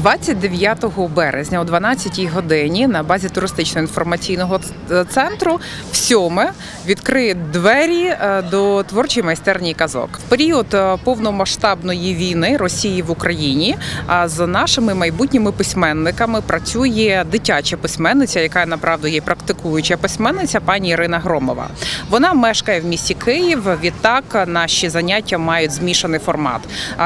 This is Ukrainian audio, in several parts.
29 березня о 12 годині на базі туристично-інформаційного центру в сьоме відкриють двері е, до творчої майстерні казок. В період е, повномасштабної війни Росії в Україні з нашими майбутніми письменниками працює дитяча письменниця, яка направду є практикуюча письменниця, пані Ірина Громова. Вона мешкає в місті Київ. Відтак наші заняття мають змішаний формат.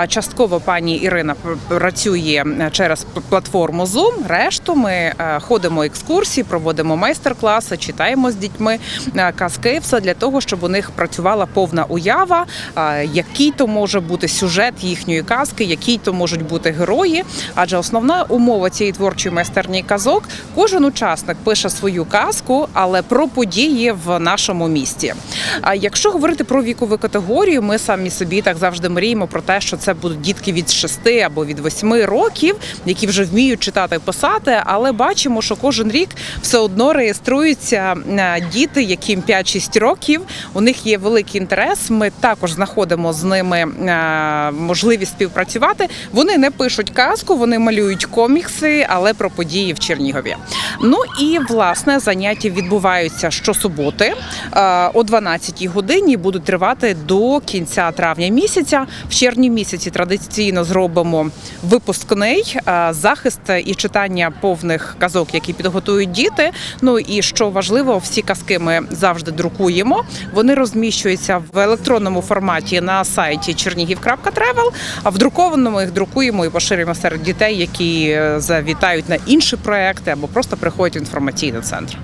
Частково пані Ірина працює через п- платформу Zoom. Решту ми е, ходимо екскурсії, проводимо майстер-класи, читаємо з дітьми е, казки. Все для того, щоб у них працювала повна уява, е, який то може бути сюжет їхньої казки, які то можуть бути герої. Адже основна умова цієї творчої майстерні казок кожен учасник пише свою казку, але про події в нашому місті. А якщо говорити про вікову категорію, ми самі собі так завжди мріємо про те, що це будуть дітки від 6 або від 8 років, які вже вміють читати писати, але бачимо, що кожен рік все одно реєструються е, діти, яким 5-6 років. У них є великий інтерес. Ми також знаходимо з ними е, можливість співпрацювати. Вони не пишуть казку, вони малюють комікси, але про події в Чернігові. Ну і власне заняття відбуваються щосуботи е, о 12 годині. Будуть тривати до кінця травня місяця. В червні місяці традиційно зробимо випускний захист і читання повних казок, які підготують діти. Ну і що важливо, всі казки ми завжди друкуємо. Вони розміщуються в електронному форматі на сайті чернігів.тревел, а в друкованому їх друкуємо і поширюємо серед дітей, які е, завітають на інші проекти або просто приходять в інформаційний центр.